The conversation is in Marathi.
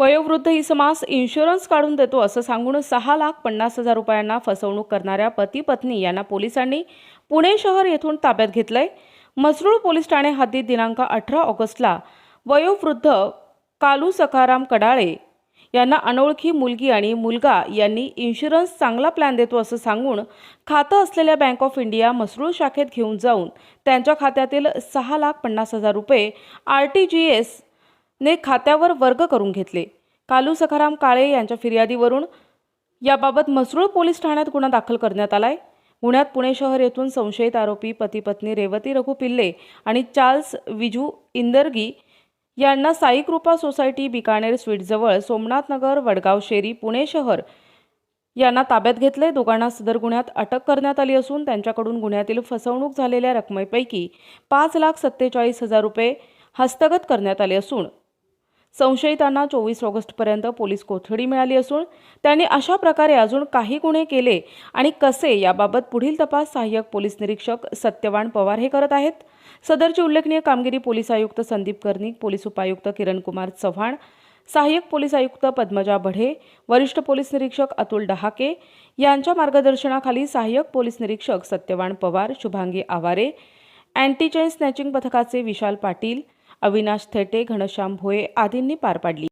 वयोवृद्ध इसमास इन्शुरन्स काढून देतो असं सांगून सहा लाख पन्नास हजार रुपयांना फसवणूक करणाऱ्या पती पत्नी यांना पोलिसांनी पुणे शहर येथून ताब्यात घेतलंय. मसरूळ पोलीस ठाणे हद्दीत दिनांक अठरा ऑगस्टला वयोवृद्ध कालू सखाराम कडाळे यांना अनोळखी मुलगी आणि मुलगा यांनी इन्शुरन्स चांगला प्लॅन देतो असं सांगून खातं असलेल्या बँक ऑफ इंडिया मसरूळ शाखेत घेऊन जाऊन त्यांच्या खात्यातील सहा लाख पन्नास हजार रुपये आर टी जी एस ने खात्यावर वर्ग करून घेतले. कालू सखाराम काळे यांच्या फिर्यादीवरून याबाबत मसरूळ पोलीस ठाण्यात गुन्हा दाखल करण्यात आलाय. गुन्ह्यात पुणे शहर येथून संशयित आरोपी पती पत्नी रेवती रघु पिल्ले आणि चार्ल्स विजू इंदरगी यांना साई कृपा सोसायटी बिकानेर स्वीटजवळ सोमनाथ नगर वडगाव शेरी पुणे शहर यांना ताब्यात घेतले. दोघांना सदर गुन्ह्यात अटक करण्यात आली असून त्यांच्याकडून गुन्ह्यातील फसवणूक झालेल्या रकमेपैकी पाच लाख सत्तेचाळीस हजार रुपये हस्तगत करण्यात आले असून संशयितांना चोवीस ऑगस्टपर्यंत पोलीस कोठडी मिळाली असून त्यांनी अशा प्रकारे अजून काही गुन्हे केले आणि कसे याबाबत पुढील तपास सहाय्यक पोलीस निरीक्षक सत्यवान पवार हे करत आहेत. सदरची उल्लेखनीय कामगिरी पोलीस आयुक्त संदीप कर्णिक पोलीस उपायुक्त किरणकुमार चव्हाण सहाय्यक पोलीस आयुक्त पद्मजा बढे वरिष्ठ पोलीस निरीक्षक अतुल डहाके यांच्या मार्गदर्शनाखाली सहाय्यक पोलीस निरीक्षक Satyawan Pawar Shubhangi Aware anti chain snatching पथकाचे विशाल पाटील अविनाश थेटे घनश्याम भोये आदींनी पार पाडली.